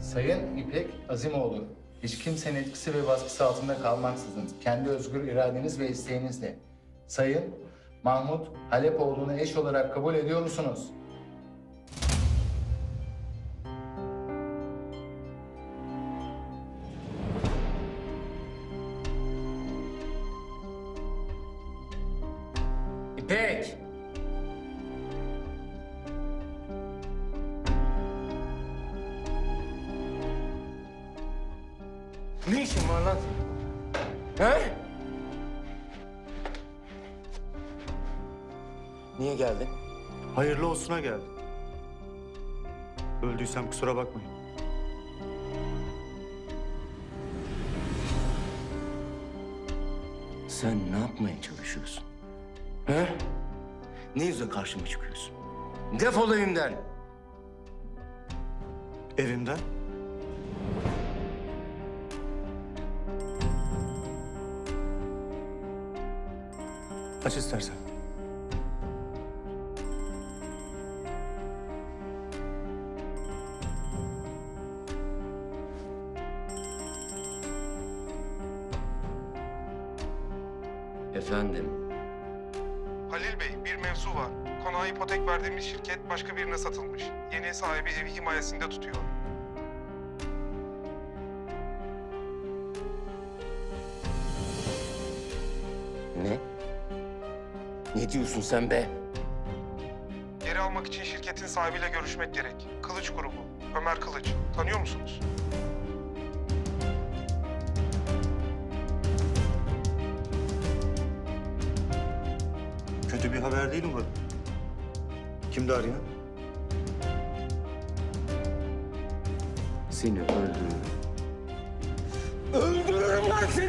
Sayın İpek Azimoğlu, hiç kimsenin etkisi ve baskısı altında kalmaksızın kendi özgür iradeniz ve isteğinizle Sayın Mahmut Halepoğlu'nu eş olarak kabul ediyor musunuz? İpek! Ne işin var lan? He? Niye geldin? Hayırlı olsuna geldim. Öldüysem kusura bakmayın. Sen ne yapmaya çalışıyorsun? He? Ne yüzle karşıma çıkıyorsun? Defol evimden. Evimden Aç istersen. Efendim? Halil Bey, bir mevzu var. Konağa ipotek verdiğimiz şirket başka birine satılmış. Yeni sahibi evi himayesinde tutuyor. Ne? Ne diyorsun sen be? Geri almak için şirketin sahibiyle görüşmek gerek. Kılıç grubu. Ömer Kılıç. Tanıyor musunuz? Kötü bir haber değil mi bu? Kimdi arayan? Seni öldürürüm. Öldürürüm lan seni!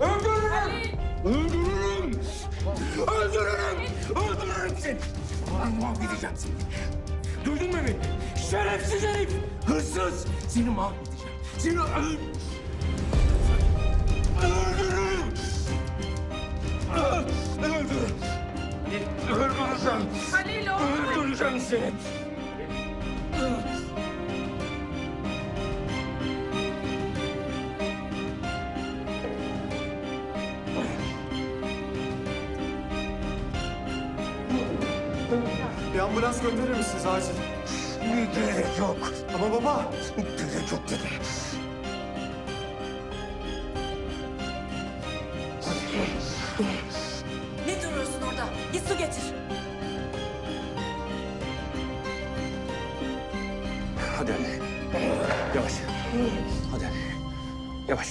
Öldürürüm! Öldürürüm! Öldürürüm seni! Ulan mahvedeceğim seni. Duydun mu beni? Şerefsiz herif! Hırsız! Seni mahvedeceğim. Seni öl... Öldürürüm! Öl- Öldürürüm! Öldüreceğim! Halil oğlum. Öldüreceğim seni! Bir ambulans gönderir misiniz acil? Gerek yok. Ama baba. Gerek yok dedim. Ne duruyorsun orada? Git su getir. Hadi anne. Yavaş. Hadi anne. Yavaş.